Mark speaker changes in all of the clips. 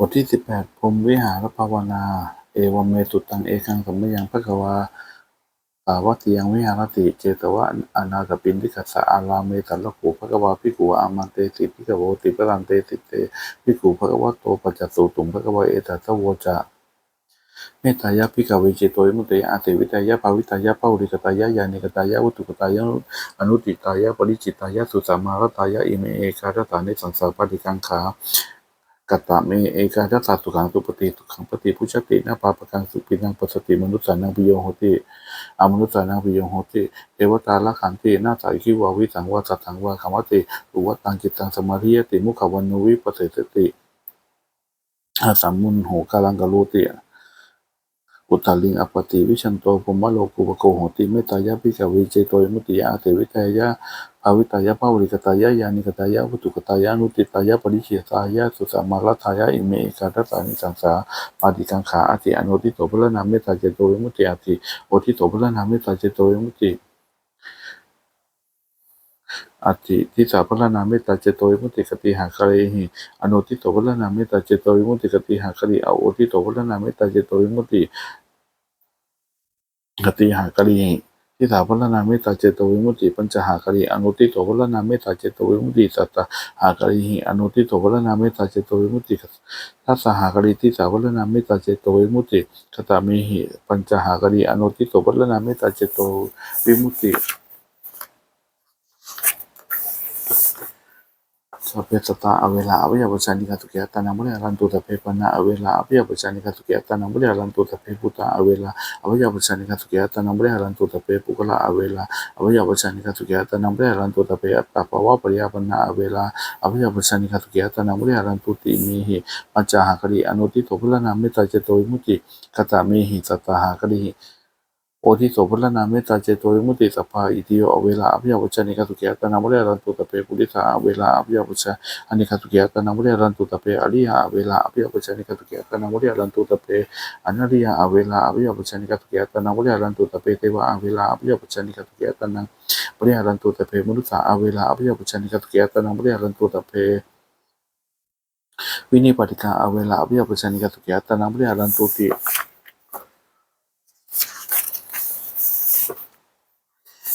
Speaker 1: บทที่สิบแปดพรมวิหารภาวนา เอวเมสุตังเอกังสัมมยังพระกวาสาวัตยังวิหารติเจตวะอนาถปินทิกัสสะอาราเมตัลละกูพระกวาพิกูอามันเตสิพิกโวติปรันเตสิเตพิกูพระกวะโตปัจจสุตุงพระกวาเอตัสโวจะเมตตายะพิกเวจิโตยมุตเตอาเตวิตายะภาวิตายะภาวิกตายะยานิกตายะวัตถุกตายะอนุติตายะปริจิตายะสุสามารตายะอิเมเอกาตตานิสังสารปฏิกังขา กัตตะเมเอกาทัสสะสุขังสุปฏิสุขังปฏิพุชตินาปาปกังสุปินังปสสติมนุสสานังปิโยโหติอมนุสสานังปิโยโหติเอวตาละขันตินาสายคิวาวิสังวาสัตถังวาคามติอุวัตังจิตตังสมาธิยติมุขวันนุวิปัสสติอาสัมมุนโหกาลังกะโลติ อุตตลิงอปติวิชันโตภมะโลกุปโกโหติเมตตายะปิกาวเจโตยมุติยาเตวิตายะภาวิตายะภาวิกตายะยานิกตายะวุตุกตายะนุติตายะปริชิตายะสุสามารัตายะอิเมกาตตานิสังสาปาติกังขาอติอนุติโตพระนามเมตตาเจโตยมุติอาติโอทิโตพระนามเมตตาเจโตยมุติ อติทิสาพระนามเมตตาเจโตวิมุตติกติหาคาเรหิอนุติโตพระนามเมตตาเจโตวิมุตติกติหาคาริอโอทิโตพระนามเมตตาเจโตวิมุตติกติหาคาริหิทิฏฐาพลนาเมตตาเจโตวิมุตติปัญจหาคาริอนุติโตพลนาเมตตาเจโตวิมุตติสัตตหาคาริหิอนุติโตพลนาเมตตาเจโตวิมุตติทัสสหาคาริทิฏฐาพลนาเมตตาเจโตวิมุตติคตามิหิปัญจหาคาริอนุติโตพลนาเมตตาเจโตวิมุตติ สัพเพตตาอเวลาอวิยปัจจานิกาตุเกตานังมุเรรันตุตะเพปนะอเวลาอวิยปัจจานิกาตุเกตานังมุเรรันตุตะเพปุตตาอเวลาอวัยวะชานิกาสุเกิยตานัมเบริหารันตุตะเปปุกละอเวลาอวัยวะชานิกาสุเกิยตานัมเบริหารันตุตะเปอัตตาภวะปริยาปนาอเวลาอวัยวะชานิกาสุเกิยตานัมเบริหารันตุติมีหิปัญจาหากริอนุติโตพลนาเมตตาเจโตวิมุตติกตามีหิสัตตาหากริ โอทิโสพลนาเมตตาเจโตวิมุตติสัพพาอิติโยอเวลาอภิยาวัชนิกาสุเกตนัมเรรันตุตะเปปุริสาเวลาอภิยาวัชอนิกาสุเกตนัมเรรันตุตะเปอริยาเวลาอภิยาวัชนิกาสุเกตนัมเรรันตุตะเปอนาริยาเวลาอวิยปัจจานิกาตุเกตนังบริหารันตุตะเปเทวะอเวลาอวิยปัจจานิกาตุเกตนังบริหารันตุตะเปมนุษย์อเวลาอวิยปัจจานิกาตุเกตนังบริหารันตุตะเปวินิปัติกาเวลาอวิยปัจจานิกาตุเกตนังบริหารันตุติ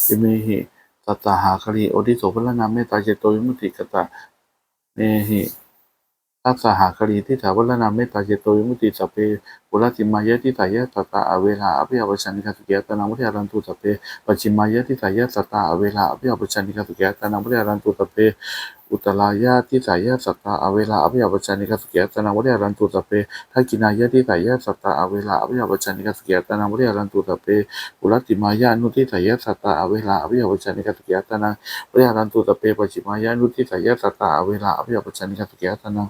Speaker 1: อิเมหิตัตาหาคลีโอดิโสพลนาเมตตาเจโตวิมุติกตะเมหิทัสหาคลีที่ถาวรนาเมตตาเจโตวิมุตติสัพเพ ปุรติมายะทิตายะตตาอเวลาอภิยวัชนิกาสุเกตนามุทิอารันตุสเพปัจฉิมายะทิตายะตตาอเวลาอภิยวัชนิกาสุเกตนามุทิอารันตุสเพอุตลายะทิตายะสัตตาอเวลาอภิยวัชนิกาสุเกตนามุทิอารันตุสเพทักกินายะทิตายะสัตตาอเวลาอภิยวัชนิกาสุเกตนามุทิอารันตุสเพปุรติมายะนุทิตายะสัตตาอเวลาอภิยวัชนิกาสุเกตนามุทิอารันตุสเพปัจฉิมายะนุทิตายะสัตตาอเวลาอภิยวัชนิกาสุเกตนา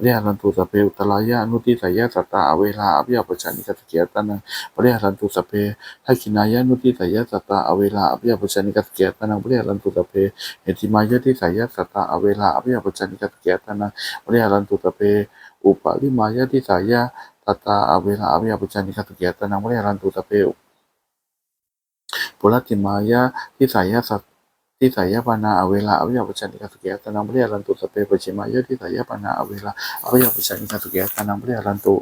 Speaker 1: ปริหารันตุสเพอุตลายะนุติสายะสัตตาอเวลาอภิยปัจจานิกัสเกียตนังปริหารันตุสพเพทักขินายะอนุติสายะสัตตาอเวลาอภิยปัจจานิกัสเกียตนังปริหารันตุสพเพเหติมายะทิสายะสัตตาอเวลาอภิยปัจจานิกัสเกียตนังปริหารันตุสพเพอุปาลิมายะทิสายะสัตตาอเวลาอภิยปัจจานิกัสเกียตนังปริหารันตุสพเพปุรติมายะทิสายะสัตที่สายปานาอเวลาอวิยปัจจานิกาสุเกียตนังบริยารันตุสเปปชิมายะที่สายปานาอเวลาอวิยปัจจานิกาสุเกียตนังบริยารันตุ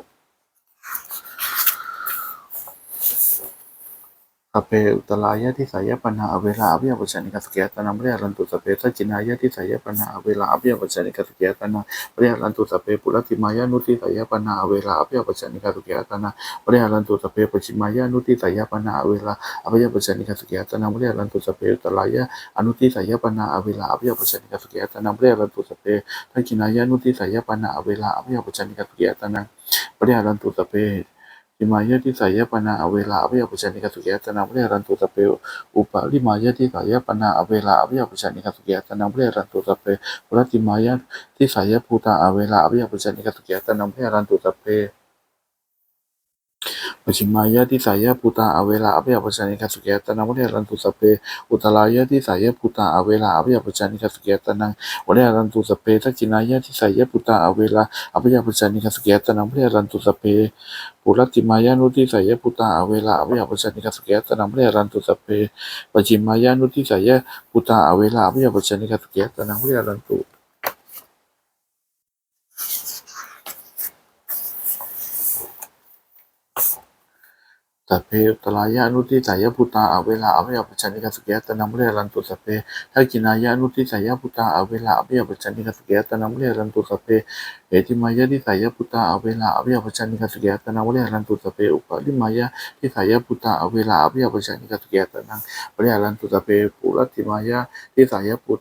Speaker 1: เปอุตลายะที่สายปานาอเวลาอวิยปัจจานิกาสเกียตนังบริยารันตุสเปสัจจินายะที่สายปานาอเวลาอวิยปัจจานิกาสเกียตนังบริยารันตุสเปปุรติมายะนุติสายปานาอเวลาอวิยปัจจานิกาสเกียตนังบริยารันตุสเปปชิมายะนุติสายปานาอเวลาอวิยปัจจานิกสเกียตนังบริยารันตุสเปอุตลายะอนุติสายปนาเวลาอภิยปัจจานิกาสเกียตนังเรียรันตุสเปทักขินายานุติสายปนาอเวลาอภิยปัจจานิกาสเกียตนังเรียรันตุสเป ลิมายะทิสายปนาอเวลาอวิยปัจจานิกสุเกียตนาเปรียรันตุสเปอุปาลิมายะทิสายปนาอเวลาอวิยปัจจานิกสุเกียตนาเปรียรันตุสเปปุรติมายะทิสายภูตาอเวลาอวิยปัจจานิกสุเกียตนาเปรียรันตุสเป ปัจฉิมายะที่สายะภูตาอเวลาอภิยาปัจจานิกาสุเกตนังวเรรันตุสเปอุตลายะที่สายะภูตาอเวลาอภิยาปัจจานิกาสุเกตนังวเรรันตุสเปทักขินายะที่สายะภูตาอเวลาอภิยาปัจจานิกาสุเกตนังวเรรันตุสเปปุรติมายะนุติสายะภูตาอเวลาอภิยาปัจจานิกาสุเกตนังวเรรันตุสเปปัจฉิมายะนุติสายะภูตาอเวลาอภิยาปัจจานิกาสุเกตนังวเรรันตุ สัพเพอุตรายะอนุทิสายพุตตาอเวลาอภิยปัจจานิกสุเกตนังเรียรันตุสัพเพทักกินายะอนุทิสายพุตตาอเวลาอภิยปัจจานิกสุเกตนังเรียรันตุสัพเพเอติมายะทิสายพุตตาอเวลาอภิยปัจจานิกสุเกตนังเรียรันตุสัพเพอุปาลิมายะทิสายพุตตาอเวลาอภิยปัจจานิกสุเกตนังเรียรันตุสัพเพปุรติมายะทิสายพุต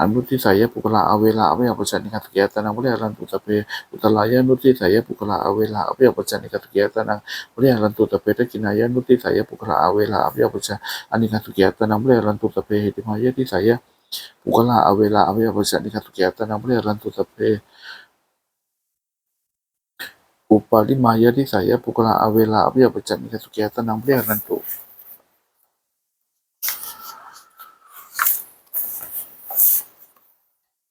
Speaker 1: อเวลาอภิยปัจจานิกาสุเกยตนังเรียรันตุสัพเพอุตรายะที่สายปุกละอเวลาอภิยปัจจานิกาตุเกยตนังเรียรันตุตะเปทักกินายะที่สายปุกละอเวลาอภิยปัจจานิกาตุเกยตนังเรียรันตุตะเปปุรติมายานุที่สายปุกละอเวลาอภิยปัจจานิกาตุเกยตนังเรียรันตุตะเปปัจฉิมายานุที่สายปุกละอเวลาอนุทิสายปุกละเวลาอภิยปัจจานิกาตุเกยตนังเรียรันตุตะเปอุตรายะนุที่สายปุกละอเวลาอภิยปัจจานิกาตุเกยตนังเรียรันตุตเปตะกินายะนุติสายะปุกละอาเวลาอภิยปุชะอานิคันตุเกียตะนัมเรียรันตุตะเปหิติมายะทิสายะปุกละอาเวลาอภิยปุชะอานิคันตุเกียตะนัมเรียรันตุตะเปอุปาลิมายะทิสายะปุกละอาเวลาอภิยปุชะอานิคันตุเกียตะนัมเรียรันตุ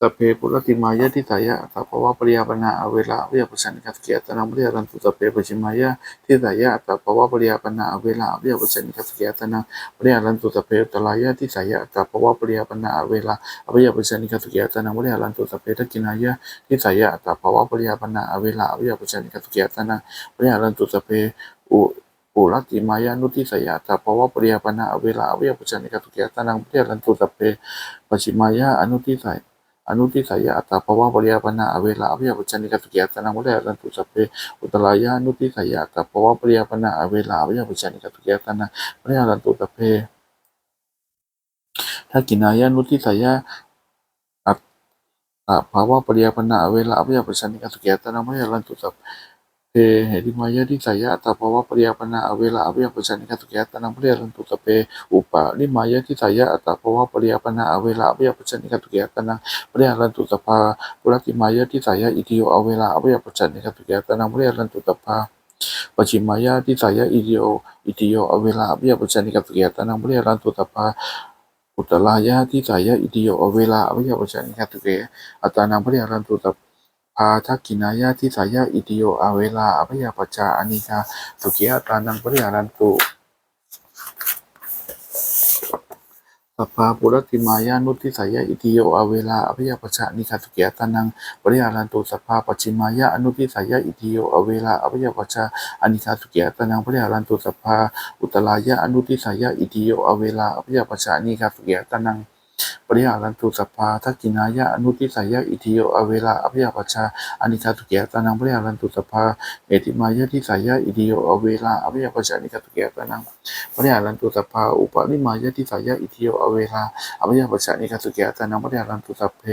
Speaker 1: สัพเพปุรติมายะทิสายะสัพพวะปริยาปนาอเวลาอภิยปุชันนิคัสเกียตนังเรียรันตุสัพเพปชิมายะทิสายะสัพพวะปริยาปนาอเวลาอภิยปุชันนิคัสเกียตนังเรียรันตุสัพเพตลายะทิสายะสัพพวะปริยาปนาอเวลาอภิยปุชันนิคัสเกียตนังเรียรันตุสัพเพทักกินายะทิสายะสัพพวะปริยาปนาอเวลาอภิยปุชันนิคัสเกียตนังเรียรันตุสัพเพอุปุรติมายานุทิสยะสัพพวะปริยาปนาอเวลาอภิยปุชันนิคัสเกียตนังเรียรันตุสัพเพปชิมายะอนุทิสาย อนุทิสายะอัตตาภวะปริยาปนาอเวลาอภิยปัจจานิกาสุกิยตนังวะเรรันตุสัพเพอุตลายะอนุทิสายะอัตตาภวะปริยาปนาอเวลาอภิยปัจจานิกาสุกิยตนังวะเรรันตุสัพเพทักกินายะอนุทิสายะอัตตาภวะปริยาปนาอเวลาอภิยปัจจานิกาสุกิยตนังวะเรรันตุสัพเพเหติมาตตาวะปริยาปนาอเวลาอภิยปัจานิกาสุกิยตนังวะเรรันตุสัพเพ อุปาลิมายะทิสายะอัตตาภวะปริยาปนาอเวลาอภิยปัจจานิกาสุกิยตนังเรียรันตุตภาปุรติมายะทิสายะอิติโยเอาเวลาอภิยปัจจันนิคัตุเกตนังเรียรันตุตภาปชิมายะทิสายะอิติโยอิติโยเอาเวลาอภิยปัจจันนิคัตุเกตนังเรียรั นตุตภาทักอัตานังเรียรันตุตภาทักกินายะทิสายะอิติโยอาเวลาอภิยปัจาอนิคาสุขียตานังเรียรันตุสัพพาปุรติมายานุทิสายะอิติโยอาเวลาอภิยปัชานิคาสุเกียตานังปริยารันตุสัพพาปัจฉิมายะอนุทิสายะอิติโยอาเวลาอภิยปัชชาอนิคาสุเกียตานังปริยารันตุสัพพาอุตรายะอนุทิสายะอิติโยอาเวลาอภิยปัชานิคาสุเกียตานัง ปริยารันตุสัพพาทักกินายะอนุทิสายะอิติโยอเวลาอภิยปัชชาอนิคาสุเกียตานังปริยารันตุสัพพาเอติมายะทิสายะอิติโยอเวลาอภิยปัชชานิคาสุเกียตานังปริยารันตุสัพพาอุปาลิมายะทิสายะอิทิโยอเวลาอภิยปัจจานิกาสุเกียตานังปริยารันตุสัพเพ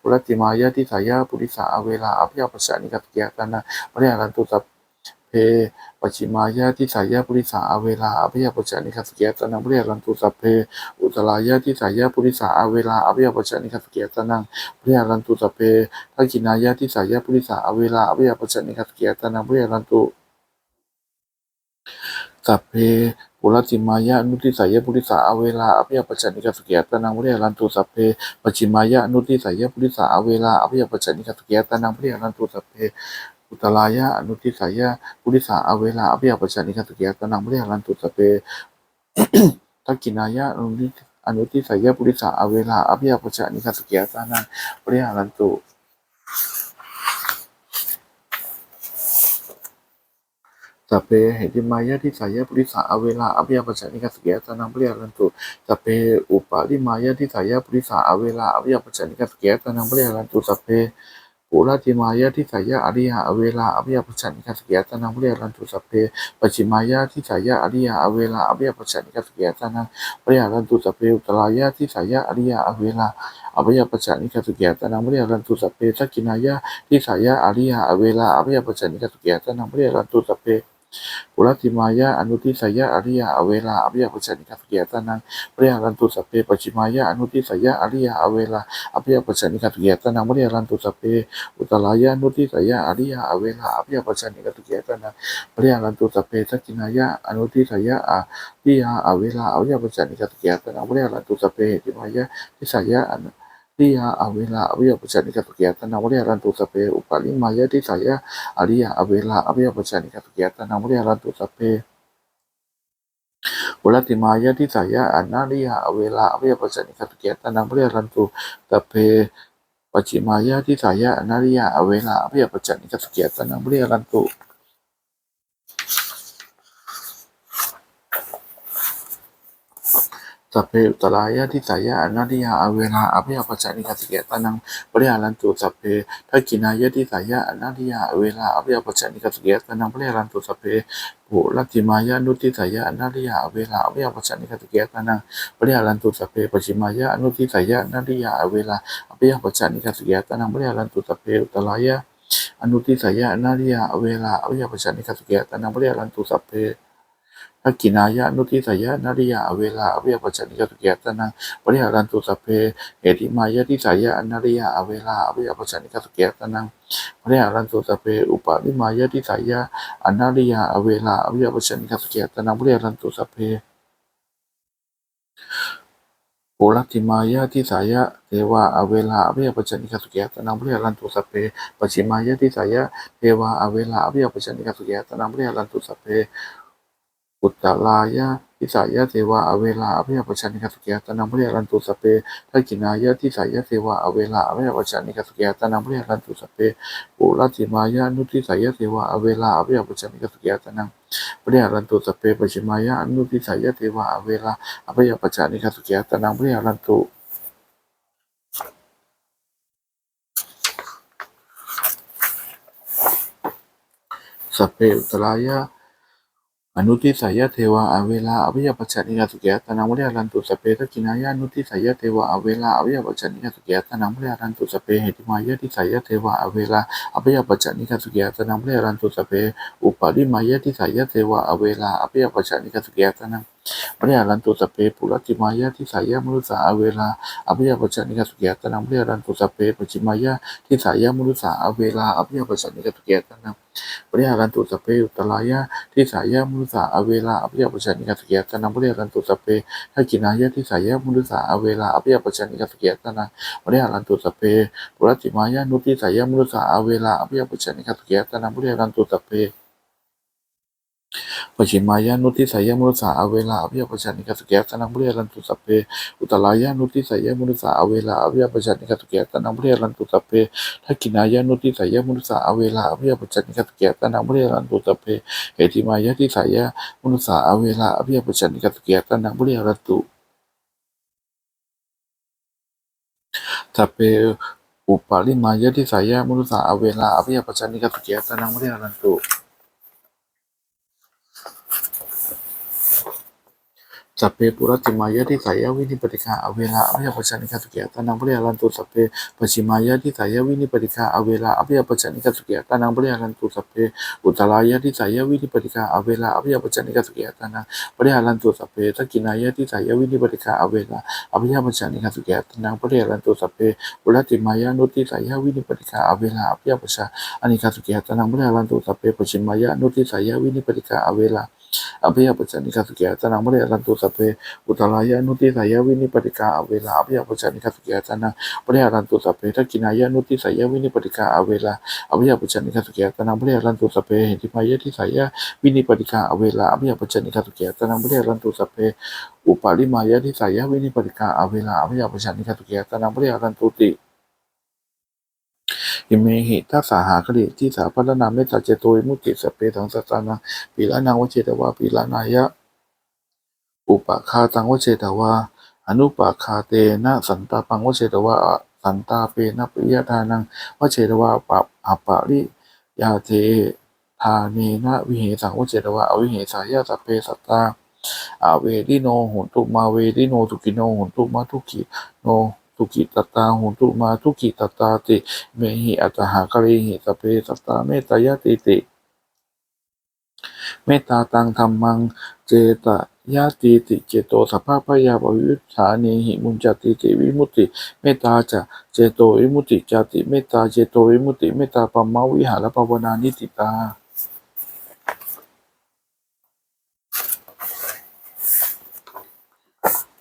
Speaker 1: ปุรติมายะทิสายะปุริสาอเวลาอภิยปัจจานิกาสุเกียตานังปริยารันตุสัพเพ ปัจฉิมายะทิสายะปุริสาอเวลาอภิยปัจจานิกาสุเกียตานังปริยารันตุสัพเพอุตรายะทิสายะปุริสาอเวลาอภิยปัจจานิกาสุเกียตานังปริยารันตุสัพเพทักินายะทิสายะปุริสาอเวลาอภิยปัจจานิกาสุเกียตานังปริยารันตุสัพเพปุรติมายะนุติสายะปุริสาอเวลาอภิยปัจจานิกาสุเกียตานังเรียรันตุสัพเพปชิมายะนุติสายะปุริสาอเวลาอภิยปัจจานิกาสุเกียตานังเรียรันตุสัพเพ อุตรายะอนุติสายะปุริสาอเวลาอภิยปัจจานิกาสุเกียตานังเรียรันตุสัพเพทักกินายะอนุติอนุติสายะปุริสาอเวลาอภิยปัจจานิกาสุเกียตานังเรียรันตุสัพเพเหติมายะทิสายะปุริสาอเวลาอภิยปัจจานิกาสเกียตานังปริยารันตุสัพเพอุปาลิมายะทิสายะปุริสาอเวลาอภิยปัจจานิกาสเกียตานังปริยารันตุสัพเพ ปุราติมายะทิสายะอริยะอเวลาอภิยปัจจานิกาสเกียตานังเรียรันตุสัพเพปัจฉิมายะทิสายะอริยะอเวลาอภิยปัจจานิกาสเกียตานังเรียรันตุสัพเพอุตรายะทิสายะอริยะอเวลาอภิยปัจจานิกาสเกียตานังเรียรันตุสัพเพสักกินายะทิสายะอริยะอเวลาอภิยปัจจานิกาสเกียตานังเรียรันตุสัพเพ ปุรติมายะอนุทิสยะอริยะอเวลาอภิยปัจจนิกัสเกียตานังปริหารันตุสเพปัจฉิมายะอนุทิสยะอริยะอเวลาอภิยปัจจนิกัสเกียตานังปริหารันตุสเพอุตลายะอนุทิสยะอริยะอเวลาอภิยปัจจนิกัสเกียตานังปริหารันตุสเพทักินายะอนุทิสยะอริยะอเวลาอภิยปัจจนิกัสเกียตานังปริหารัน Hiya awela awia pujanika kegiatan. Amulia tapi tutape upalima yadi saya alia awela awia pujanika kegiatan. Amulia lan tutape Wala Maya di saya analia awela awia pujanika kegiatan. Amulia tapi tutape Pacimaya di saya analia awela awia pujanika kegiatan. Amulia lan สัพเพหิมายะทิสยะอนุริยาอเวลาอวิยปัจจานิกัตเกียตนาวริยารันตุสัพเพอุปาลิมายะทิสายะอริยาอเวลาอวิยปัจจานิกัตเกียตนาวริยารันตุสัพเพอุลติมายะทิสายะอนาริยาอเวลาอวิยปัจจานิกัตเกียตนาวริยารันตุสัพเพปัจฉิมายะทิสายะอนาริยาอเวลาอวิยปัจจานิกัตเกียตนาวริยารันตุสัพเพอุตรายะทิสายะอนาริยาอเวลาอภิยปัจจานิกัสเกตานังปริหารันตุสัพเพ ทักกินายะทิสายะนริยาเวลาอภิยปัจจานิกัสเกตานังปริหารันตุสัพเพปุรัติมายะนุติสายะอนริยาอเวลาอภิยปัจจานิกัสเกตานังปริหารันตุสัพเพปัจฉิมายะอนุติสายะอนาริยาอเวลาอภิยปัจจานิกัสเกตานังปริหารันตุสัพเพอุตรายะอนุติสายะอนาริยาอเวลาอภิยปัจจานิกัสเกตานังปริหารันตุสเพทักกินายะนุติสยะนาริยาเวลาอเวปัจจนิกตุเกตนะปริหารันตุสเพ เหติมายะทิสายะนาริยาเวลาอเวปัจจนิกตุเกียตนะปริหารันตุสเพอุปาลิมายะทิสายะอนาริยาเวลาอเวปัจจนิกตุเกียตนะปริหารันตุสเพปุรัติมายะทิสายะเทวาอเวลาอเวปัจจนิกตุเกียตนะปริหารันตุสเพปัจฉิมายะทิสายะเทวาอเวลาอเวปัจจนิกตุเกียตนะปริหารันตุสเพอุตรายะ ทิสายะเทวะอเวลาอภิยปัจจานิกัสเกียตนังพระยารันตุสเปทักินายะทิสายะเทวะอเวลาอภิยปัจจานิกัสเกียตนังพระยารันตุสเปปุรัติมายะทิสายะเทวะอเวลาอภิยปัจจานิกัสเกียตนังพระยารันตุสเปปัจฉิมายะทิสายะเทวะอเวลาอภิยปัจจานิกัสเกียตนังพระยารันตุสัพเพอุตตรายะทิสายะเทวะอเวลาอภิยปัจจานิกาสุเกยตนังวริยรันตุสเปทักกินายะทิสายะเทวะอเวลาอภิยปัจจานิกาสุเกยตนัง วริยรันตุสเปอุตลายะที่สายะมุสาอเวลาอภิยปัจจานิกาสเกยตนังวริยรันตุสเปอุปารินายะที่สายะมุสาอเวลาอภิยปัจจานิกาสเกยตนังวริยรันตุสเปปุรติมายะนุติสายะมุสาอเวลาอภิยปัจจานิกาสเกยตนังวริยรันตุสเป ปัจฉิมายะทิสายะมนุสาอเวลาอภิยปัจจานิกาสุเกยตนังวริยรันตุสพเปอุตตรายะที่สายะมุสาอเวลาอภิยปัจจานิกัสเกียตนังบริยารันตุสพเปทักกินายะที่สายะมุสาอเวลาอภิยปัจจานิกัสเกียตนังบริยารันตุสพเปปุรติมายะนุติสายะมุสาอเวลาอภิยปัจจานิกัสเกียตนังบริยารันตุสพเปปัจฉิมายานุติสายมุสาอเวลาอภิยปัจจานิกัสเกียตนังบริยารันตุสัพเพอุตลายานุติสายมุสาอเวลาอภิยปัจจานิกัสเกียตนังบริยารันตุสัพเพทักกินายะนุติสายะมุสาอเวลาอภิยปัจจานิกัสเกียตนังบริยารันตุสัพเพเหติมายะทิสายะมุสาอเวลาอภิยปัจจานิกัสเกียตนังบริยารันตุสัพเพอุปาลิมายะทิสายะมุสาอเวลาอภิยปัจจานิกัสเกียตนังบริยารันตุสั พเพปุรติมายะที่สายวินิปติกาอเวลาอภิยปัจจานิกาสุเกียตานังบริยารันตุสัพเพปัจฉิมายะที่สายวินิปติกาอเวลาอภิยปัจจานิกาสุเกียตานังบริยารันตุสัพเพอุตรายะที่สายวินิปติกาอเวลาอภิยปัจจานิกาสุเกียตานังบริยารันตุสัพเพทักกินายะที่สายวินิปติกาอเวลาอภิยปัจจานิกาสุเกียตานังบริยารันตุสัพเพปุรติมายะนุติสายวินิปติกาอเวลาอภิยปัจจานิกาสุเกียตานังบริยารันตุสัพเพปัจฉิมายะนุติสายวินิปติกาอเวลา อภิยปัจจานิกาสุเกียตนังบริยารันตุสัพเพอุตรายะนุติสายวินิปติกาอเวลาอภิยปัจจานิกาสุเกียตนังบริยารันตุสัพเพทักกินายะนุติสายวินิปติกาอเวลาอภิยปัจจานิกาสุเกียตนังบริยารันตุสัพเพเห็นทิมายะที่สายวินิปติกาอเวลาอภิยปัจจานิกาสุเกียตนังบริยารันตุสัพเพอุปาลิมายะที่สายวินิปติกาอเวลาอภิยปัจจานิกาสุเกียตนังบริยารันตุติ อิเมหิทัสสาหาคติที่สาพัฒนาเมตตาเจโตวิมุตติสเปทังสัตานังปีละนังวเจตวาปีละนายะ อุปคาตังวเจตวาอนุปคาเตนะสันตาปังวเจตวาอะสันตาเปนะปิยทานังวเจตวาปะอัปปะริยาเททาเนนะวิเหสังวเจตวาอวิเหสายะสัพเพสัตตาอาเวดิโนหุนตุมาเวดิโนทุกิโนหุนตุมาทุกิโน ทุกิตตาหุนตุมาทุกิตตาติเมหิอัตหากริหิสพเพสัตตาเมตตายะติติ เมตตาตังธรรมังเจตยาติติเจโตสัพพะพยาปวิวุฒานีหิมุญจติติวิมุติเมตตาจะเจโตวิมุติจติเมตตาเจโตวิมุติเมตตาปัมมวิหารภาวนานิติตา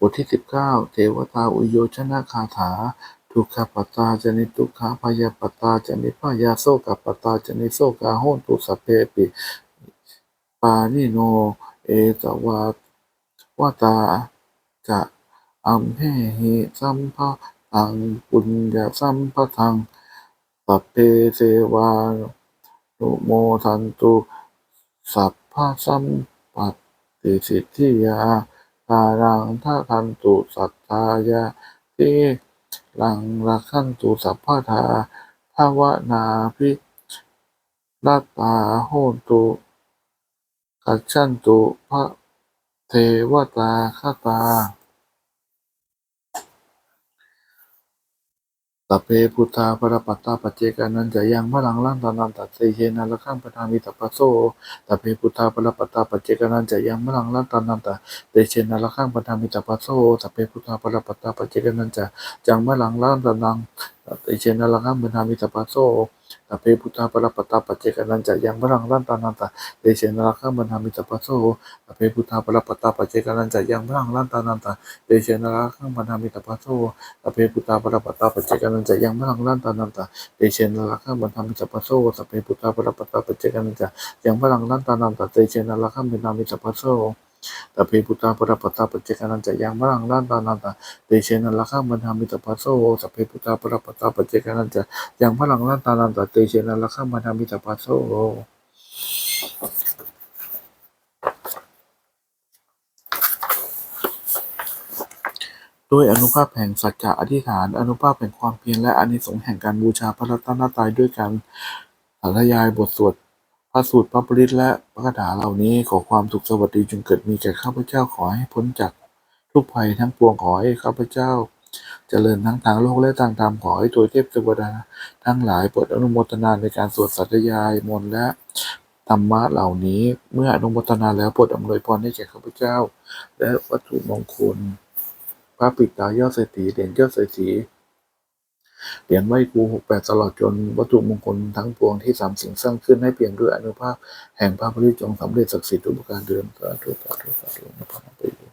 Speaker 1: บทที่สิบเก้าเทวตาอุโยชนะคาถา ทุกขปตาจนิทุกขาพยาปตาจนิพยาโซกปตาจนิโซกาโหนตุสเพปิปานิโน เอตวาวตาจะอัมเหหิสัมภะตังปุญญาสัมภะทังสัพเพเสวานุโมทันตุสัพพะสัมปัตติสิทธิยาารังทาทันตุสัตตายะติลังละขันตุสัพพทาภาวนาภิรัตตาโหตุกัจฉันตุพระเทวตาคตา สัพเพพุทธาปรปัตตาปัจเจกานันจะยังพลังลันตานันตัดเตเยนะละขังปทามิตัปโซสัพเพพุทธาปรปัตตาปัจเจกานันจะยังพลังลันตานันตเตเชนะละขังปทามิตัปโซสัพเพพุทธาปรปัตตาปัจเจกานันจะยังพลังลันตานังเตเชนะละขังปทามิตัปปะโซสัพเพพุทธาปรปัตตาปัจเจกานันจะยังพลังลันตานันตาเตเชนะละขังปทามิตัปปะโซสัพเพพุทธาปรปัตตาปัจเจกานันจะยังพลังลันตานันตาเตเชนะละขังปทามิตัปปะโซสัพเพปุตตาปรปัตตาปัจเจกานันจะยังพลังลันตานันตาเตเชนะลังบันทามิสัพพะโซสัพเพปุตตาปรปัตตาปัจเจกานันจะยังพลังลันตานันตาเตเชนะลังบันทามิสัพพะโซ สัพเพปุตตาปรปัตตาปัจเจกานันจะยังพลังลันตานันตาเตเชนะละขังบันทามิสัพพะโซสัพเพปุตตาปรปัตตาปัจเจกานันจะยังพลังลันตานันตาเตเชนะละขังบันทามิสัพพะโซด้วยอนุภาพแห่งสัจจะอธิษฐาน อนุภาพแห่งความเพียรและอานิสงส์แห่งการบูชาพระรัตนตรัยด้วยการสาธยายบทสวด พระสูตรพระปริตและพระคาถาเหล่านี้ขอความสุขสวัสดีจงเกิดมีแก่ข้าพเจ้าขอให้พ้นจากทุกภัยทั้งปวงขอให้ข้าพเจ้าเจริญทั้งทางโลกและทางธรรมขอให้ตัวเทพเทวดา ทั้งหลายโปรดอนุโมทนาในการสวดสัตยายมนต์และธรรมะเหล่านี้ เมื่ออนุโมทนาแล้วโปรดอำนวยพรให้แก่ข้าพเจ้า และวัตถุมงคล พระปิดตายอดเศรษฐีเหรียญยอดเศรษฐี เหรียญไหวครูหกแปดตลอดจนวัตถุมงคลทั้งปวงที่สามสิ่งสร้างขึ้นให้เปลี่ยนด้วยอนุภาพ แห่งพระบริจงสำเร็จศักดิ์สิทธิ์ทุกประการเดินสาธุสาธุสาธุนะพระนามไปอง